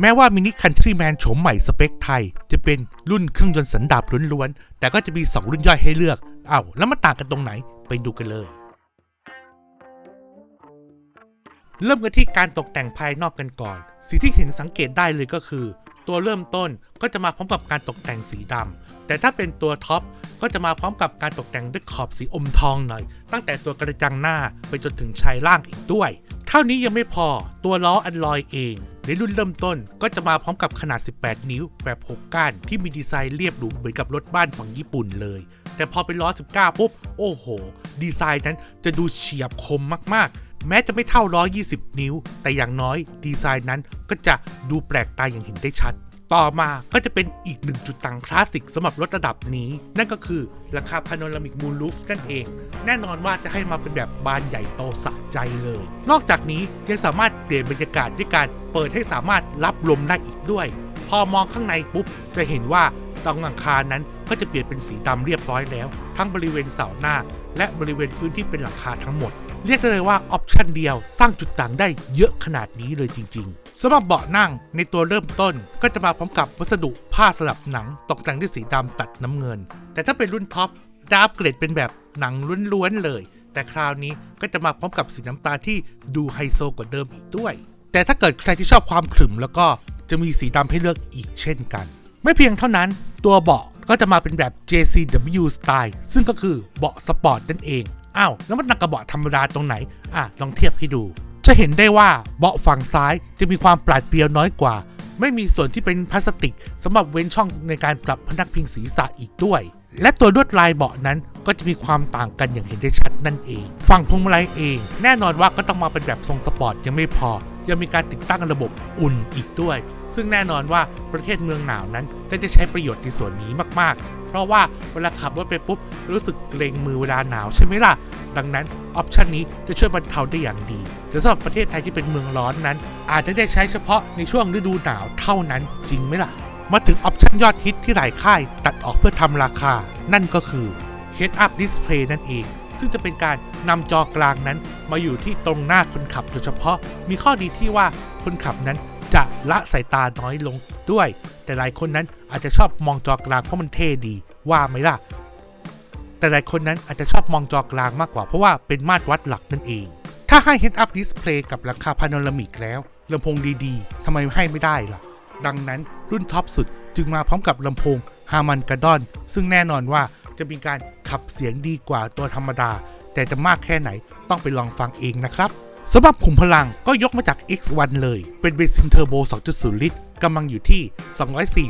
แม้ว่ามินิคันทรีแมนโฉมใหม่สเปคไทย จะเป็นรุ่นเครื่องยนต์สันดาปล้วนๆ แต่ก็จะมี 2 รุ่นย่อยให้เลือก เอ้าแล้วมันต่างกันตรงไหนไปดูกันเลย เริ่มกันที่การตกแต่งภายนอกกันก่อน สิ่งที่เห็นสังเกตได้เลยก็คือ ตัวเริ่มต้นก็จะมาพร้อมกับการตกแต่งสีดำแต่ถ้าเป็นตัวท็อปก็จะมาพร้อมกับการตกแต่งด้วยขอบสีอมทองหน่อย ตั้งแต่ตัวกระจังหน้าไปจนถึงชายล่างอีกด้วย เท่านี้ยังไม่พอตัวล้ออันลอยเอง ในรุ่นเริ่มต้นก็จะมาพร้อมกับขนาด 18 นิ้วแบบ 6 ก้าน ที่มีดีไซน์เรียบหรูเหมือนกับรถบ้านฝั่งญี่ปุ่นเลย แต่พอเป็นล้อ 19 ปุ๊บ โอ้โห ดีไซน์นั้นจะดูเฉียบคมมากๆ แม้จะไม่เท่าล้อ 20 นิ้ว แต่อย่างน้อยดีไซน์นั้นก็จะดูแปลกตาอย่างเห็นได้ชัด ต่อมาก็จะเป็นอีกหนึ่งจุดต่างคลาสสิกสำหรับรถระดับนี้ นั่นก็คือหลังคาพาโนรามิกมูลลูฟนั่นเอง แน่นอนว่าจะให้มาเป็นแบบบานใหญ่โตสะใจเลย นอกจากนี้ยังสามารถเปลี่ยนบรรยากาศด้วยการ เปิดให้สามารถรับลมได้อีกด้วย พอมองข้างในปุ๊บ จะเห็นว่าตรงหลังคานั้นก็จะเปลี่ยนเป็นสีดำเรียบร้อยแล้ว ทั้งบริเวณเสาหน้า และบริเวณพื้นที่เป็นหลังคาทั้งหมด เรียกได้เลยว่าออปชันเดียวสร้างจุดต่างได้เยอะขนาดนี้เลยจริง ๆสำหรับเบาะนั่งในตัวเริ่มต้นก็จะมาพร้อมกับวัสดุผ้าสลับหนังตกแต่งด้วยสีดำตัดน้ำเงิน แต่ถ้าเป็นรุ่นท็อปจะอัปเกรดเป็นแบบหนังล้วนๆเลย แต่คราวนี้ก็จะมาพร้อมกับสีน้ำตาลที่ดูไฮโซกว่าเดิมอีกด้วย แต่ถ้าเกิดใครที่ชอบความขรึมแล้วก็จะมีสีดำให้เลือกอีกเช่นกัน ไม่เพียงเท่านั้นตัวเบาะก็จะมาเป็นแบบ JCW Style ซึ่งก็คือเบาะสปอร์ตนั่นเอง อ้าว แล้วมันต่างกับเบาะธรรมดาตรงไหน อะ ลองเทียบให้ดู จะเห็นได้ว่าเบาะฝั่งซ้ายจะมีความปราดเปรียวน้อยกว่า ไม่มีส่วนที่เป็นพลาสติกสำหรับเว้นช่องในการปรับพนักพิงศีรษะอีกด้วย และตัวลวดลายเบาะนั้นก็จะมีความต่างกันอย่างเห็นได้ชัดนั่นเอง ฝั่งพวงมาลัยเอง แน่นอนว่าก็ต้องมาเป็นแบบทรงสปอร์ตยังไม่พอ ยังมีการติดตั้งระบบอุ่นอีกด้วย ซึ่งแน่นอนว่าประเทศเมืองหนาวนั้นจะได้ใช้ประโยชน์ในส่วนนี้มากๆ เพราะว่าเวลาขับรถไปปุ๊บ รู้สึกเกรงมือเวลาหนาวใช่ไหมล่ะ ดังนั้นออปชันนี้จะช่วยบรรเทาได้อย่างดีแต่สำหรับประเทศไทยที่เป็นเมืองร้อนนั้น อาจจะได้ใช้เฉพาะในช่วงฤดูหนาวเท่านั้นจริงไหมล่ะ มาถึงออปชันยอดฮิตที่หลายค่ายตัดออกเพื่อทำราคา นั่นก็คือ Head Up Display นั่นเอง ซึ่งจะเป็นการนำจอกลางนั้น มาอยู่ที่ตรงหน้าคนขับโดยเฉพาะ มีข้อดีที่ว่าคนขับนั้นจะละสายตาน้อยลงด้วย แต่หลายคนนั้นอาจจะชอบมองจอกลางเพราะมันเท่ดีว่าไหมล่ะ แต่หลายคนนั้นอาจจะชอบมองจอกลางมากกว่าเพราะว่าเป็นมาตรวัดหลักนั่นเอง ถ้าให้ Head Up Display กับราคาพาโนรามิกแล้วลำโพงดีๆทำไมให้ไม่ได้ล่ะ ดังนั้นรุ่นท็อปสุดจึงมาพร้อมกับลำโพงฮามันก d ดอน ซึ่งแน่นอนว่า จะมีการขับเสียงดีกว่าตัวธรรมดา แต่จะมากแค่ไหนต้องไปลองฟังเองนะครับสำหรับขุมพลังก็ยกมาจาก X1 เลย เป็นเบนซินเทอร์โบ 2.0 ลิตร กำลังอยู่ที่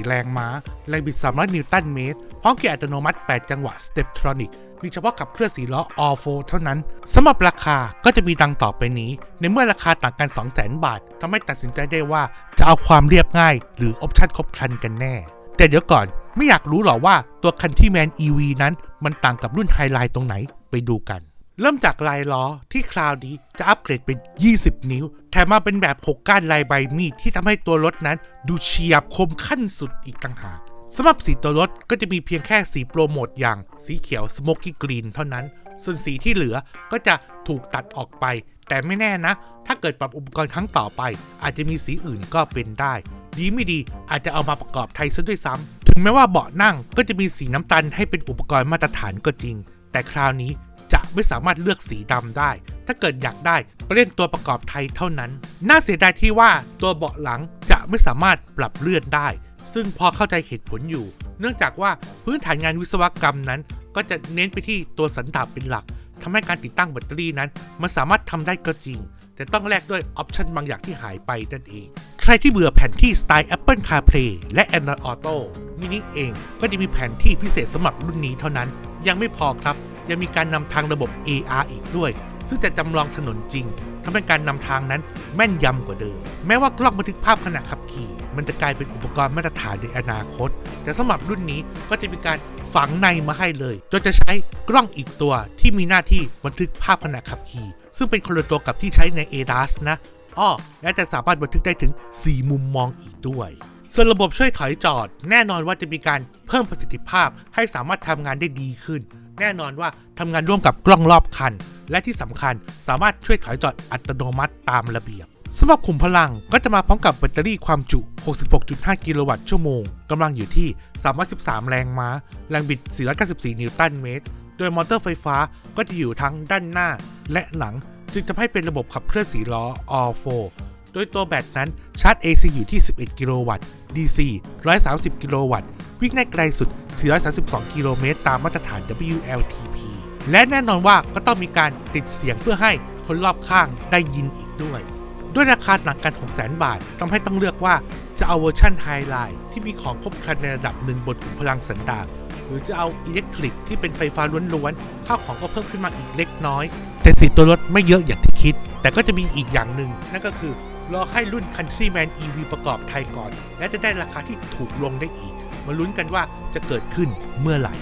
204 แรงม้า แรงบิด 300 นิวตันเมตร พร้อมเกียร์อัตโนมัติ 8 จังหวะ Steptronic มีเฉพาะขับเคลื่อนสีล้อ All 4เท่านั้น สำหรับราคาก็จะมีดังต่อไปนี้ ในเมื่อราคาต่างกัน 200,000 บาททำให้ตัดสินใจได้ว่าจะเอาความเรียบง่าย หรือออปชั่นครบครันกันแน่ แต่เดี๋ยวก่อนไม่อยากรู้หรอว่าตัวคันที่แมน EV นั้นมันต่างกับรุ่นไฮไลท์ตรงไหนไปดูกัน เริ่มจากลายล้อที่คราวนี้จะอัปเกรดเป็น 20 นิ้ว แถมมาเป็นแบบ 6 ก้านลายใบมีดที่ทำให้ตัวรถนั้นดูเฉียบคมขั้นสุดอีกต่างหาก สำหรับสีตัวรถก็จะมีเพียงแค่สีโปรโมทอย่างสีเขียวสโมกี้กรีนเท่านั้น ส่วนสีที่เหลือก็จะถูกตัดออกไป แต่ไม่แน่นะ ถ้าเกิดปรับอุปกรณ์ครั้งต่อไป อาจจะมีสีอื่นก็เป็นได้ ดีไม่ดีอาจจะเอามาประกอบไทยซะด้วยซ้ำถึงแม้ว่าเบาะนั่งก็จะมีสีน้ำตาลให้เป็นอุปกรณ์มาตรฐานก็จริง แต่คราวนี้จะไม่สามารถเลือกสีดำได้ ถ้าเกิดอยากได้ไปเล่นตัวประกอบไทยเท่านั้น น่าเสียดายที่ว่าตัวเบาะหลังจะไม่สามารถปรับเลื่อนได้ ซึ่งพอเข้าใจเหตุผลอยู่ เนื่องจากว่าพื้นฐานงานวิศวกรรมนั้น ก็จะเน้นไปที่ตัวสันดาปเป็นหลักทำให้การติดตั้งแบตเตอรี่นั้น มันสามารถทำได้ก็จริง แต่ต้องแลกด้วยออปชันบางอย่างที่หายไปนั่นเอง ใครที่เบื่อแผนที่สไตล์ Apple CarPlay และ Android Auto มินิเองก็จะมีแผนที่พิเศษสำหรับรุ่นนี้เท่านั้น ยังไม่พอครับ ยังมีการนำทางระบบ AR อีกด้วย ซึ่งจะจำลองถนนจริงทำให้การนำทางนั้นแม่นยำกว่าเดิม แม้ว่ากล้องบันทึกภาพขณะขับขี่ มันจะกลายเป็นอุปกรณ์มาตรฐานในอนาคต แต่สำหรับรุ่นนี้ก็จะมีการฝังในมาให้เลยโดยจะใช้กล้องอีกตัวที่มีหน้าที่บันทึกภาพขณะขับขี่ ซึ่งเป็นคนละตัวกับที่ใช้ใน ADAS นะอ้อและจะสามารถบันทึกได้ถึง 4 มุมมองอีกด้วย ส่วนระบบช่วยถอยจอด แน่นอนว่าจะมีการเพิ่มประสิทธิภาพให้สามารถทำงานได้ดีขึ้น แน่นอนว่าทำงานร่วมกับกล้องรอบคัน และที่สำคัญสามารถช่วยถอยจอดอัตโนมัติตามระเบียบ สำหรับขุมพลังก็จะมาพร้อมกับแบตเตอรี่ความจุ 66.5 กิโลวัตต์ชั่วโมง กำลังอยู่ที่ 313 แรงม้า แรงบิด 494 นิวตันเมตร โดยมอเตอร์ไฟฟ้าก็จะอยู่ทั้งด้านหน้าและหลัง จึงทำให้เป็นระบบขับเคลื่อน4ล้อ All 4 โดยตัวแบตนั้นชาร์จ AC อยู่ที่ 11 กิโลวัตต์ DC 130 กิโลวัตต์ วิ่งได้ไกลสุด 432 กิโลเมตร ตามมาตรฐาน WLTP และแน่นอนว่าก็ต้องมีการติดเสียงเพื่อให้คนรอบข้างได้ยินอีกด้วย ด้วยราคาหนักกัน 600,000 บาททำให้ต้องเลือกว่าจะเอาเวอร์ชันไฮไลท์ที่มีของครบครันในระดับหนึ่งบนขุมพลังสันดาปหรือจะเอาอิเล็กทริกที่เป็นไฟฟ้าล้วนๆข้าวของก็เพิ่มขึ้นมาอีกเล็กน้อย แต่สีตัวรถไม่เยอะอย่างที่คิด แต่ก็จะมีอีกอย่างหนึ่งนั่นก็คือรอให้รุ่น Countryman EV ประกอบไทยก่อน และจะได้ราคาที่ถูกลงได้อีก มาลุ้นกันว่าจะเกิดขึ้นเมื่อไหร่